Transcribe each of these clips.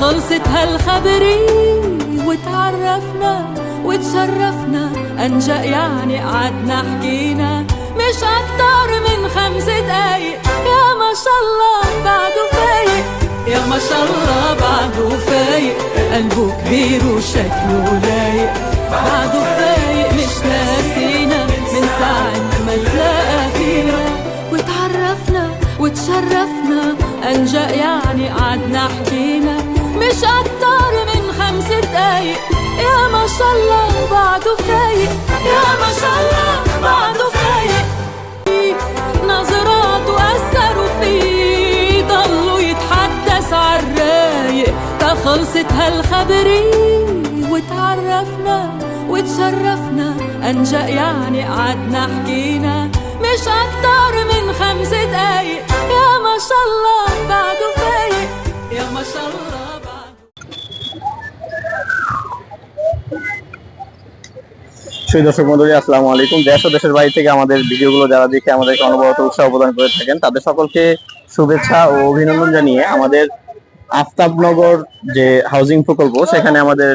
خلصت هالخبرية وتعرفنا وتشرفنا. أنجأ يعني قعدنا حكينا مش أكتر من خمس دقايق. يا ما شاء الله بعده فايق. يا ما شاء الله بعده فايق. قلبه كبير وشكله لايق. بعده فايق. أنجأ يعني قعدنا حكينا مش أكتر من خمس دقايق. يا ما شاء الله بعده فايق. يا ما شاء الله بعده فايق. نظراته أثروا فيه. ضلوا يتحدث عالرايق تا خلصت هالخبرية وتعرفنا وتشرفنا. أنجأ يعني قعدنا حكينا مش أكتر من خمس دقايق সেই দর্শক মন্ডলী, আসসালামু আলাইকুম। দেশ ও দেশের বাইরে থেকে আমাদের ভিডিওগুলো যারা দেখে আমাদেরকে অনবরত উৎসাহ প্রদান করে থাকেন, তাদের সকলকে শুভেচ্ছা ও অভিনন্দন জানিয়ে আমাদের আফতাবনগর যে হাউজিং প্রকল্প, সেখানে আমাদের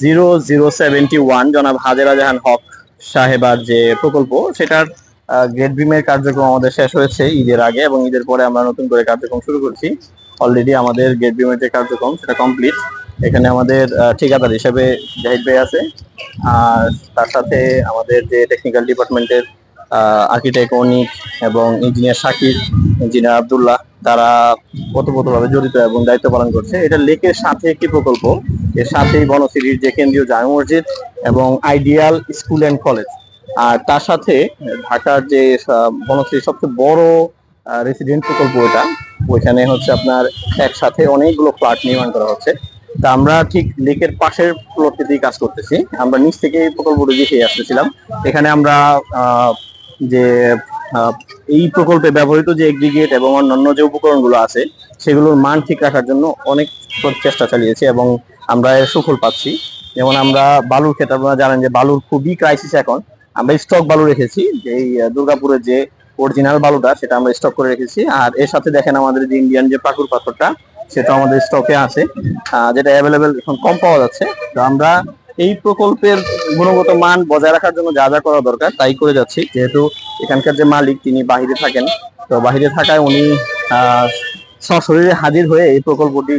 জিরো জিরো সেভেন্টি ওয়ান জনাব হাজেরা জাহান হক সাহেবার যে প্রকল্প, সেটার গেট বিমের কার্যক্রম আমাদের শেষ হয়েছে ঈদের আগে এবং ঈদের পরে আমরা নতুন করে কার্যক্রম শুরু করছি। অলরেডি আমাদের গেট বিমের যে কার্যক্রম, সেটা কমপ্লিট এখানে আমাদের ঠিকাদার হিসেবে জাহিদ ভাই আছে। আর তার সাথে আমাদের যে টেকনিক্যাল ডিপার্টমেন্টের আর্কিটেক্ট অনিক এবং ইঞ্জিনিয়ার শাকির ইঞ্জিনিয়ার আবদুল্লাহ, তারা ওতপ্রোতভাবে জড়িত এবং দায়িত্ব পালন করছে। এটা লেকের সাথে একটি প্রকল্প। এর সাথেই বনশ্রীর যে কেন্দ্রীয় জামে মসজিদ এবং আইডিয়াল স্কুল অ্যান্ড কলেজ। আর তার সাথে ঢাকার যে বনশ্রীর সবচেয়ে বড় রেসিডেন্ট প্রকল্প এটা, ওইখানে হচ্ছে আপনার একসাথে অনেকগুলো ফ্ল্যাট নির্মাণ করা হচ্ছে। তা আমরা ঠিক লেকের পাশের প্লটটিতেই কাজ করতেছি। আমরা নিচ থেকে এই প্রকল্পটি দেখে আসতেছিলাম। এখানে আমরা যে এই প্রকল্পে ব্যবহৃত যে এগ্রিগেট এবং অন্যান্য যে উপকরণগুলো আছে, সেগুলোর মান ঠিক রাখার জন্য অনেক চেষ্টা চালিয়েছি এবং আমরা এর সুফল পাচ্ছি। যেমন আমরা বালুর ক্ষেত্রে, আপনারা জানেন যে বালুর খুবই ক্রাইসিস এখন। আমরা স্টক বালু রেখেছি, যে এই দুর্গাপুরের যে অরিজিনাল বালুটা, সেটা আমরা স্টক করে রেখেছি। আর এর সাথে দেখেন আমাদের যে ইন্ডিয়ান যে পাকুর পাথরটা সেটা আমাদের স্টকে আছে যেটা অ্যাভেলেবেল এখন কম পাওয়া যাচ্ছে। তো আমরা এই প্রকল্পের গুণগত মান বজায় রাখার জন্য যা যা করা দরকার তাই করে যাচ্ছি। যেহেতু এখানকার যে মালিক, তিনি বাহিরে থাকেন, তো বাহিরে থাকায় উনি সশরীরে হাজির হয়ে এই প্রকল্পটি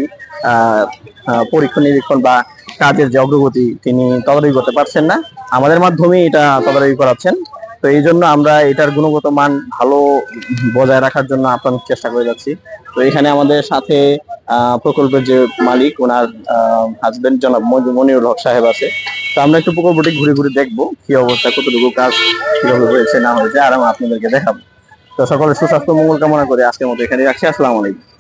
পরীক্ষণ নিরীক্ষণ বা কাজের যে অগ্রগতি তিনি তদারকি করতে পারছেন না। আমাদের মাধ্যমে এটা তদারকি করাচ্ছেন। তো এই জন্য আমরা এটার গুণগত মান ভালো বজায় রাখার জন্য আপ্রাণ চেষ্টা করে যাচ্ছি। তো এখানে আমাদের সাথে প্রকল্পের যে মালিক, ওনার হাজবেন্ড জনাব মনিরুল হক সাহেব আছে। তো আমরা একটু প্রকল্পটি ঘুরে ঘুরে দেখব, কি অবস্থা, কতটুকু কাজ, কীভাবে হয়েছে, না হয়েছে, আর আমরা আপনাদেরকে দেখাবো। তো সকলের সুস্বাস্থ্য, মঙ্গল কামনা করে আজকের মতো এখানে রাখছি। আসসালামু আলাইকুম।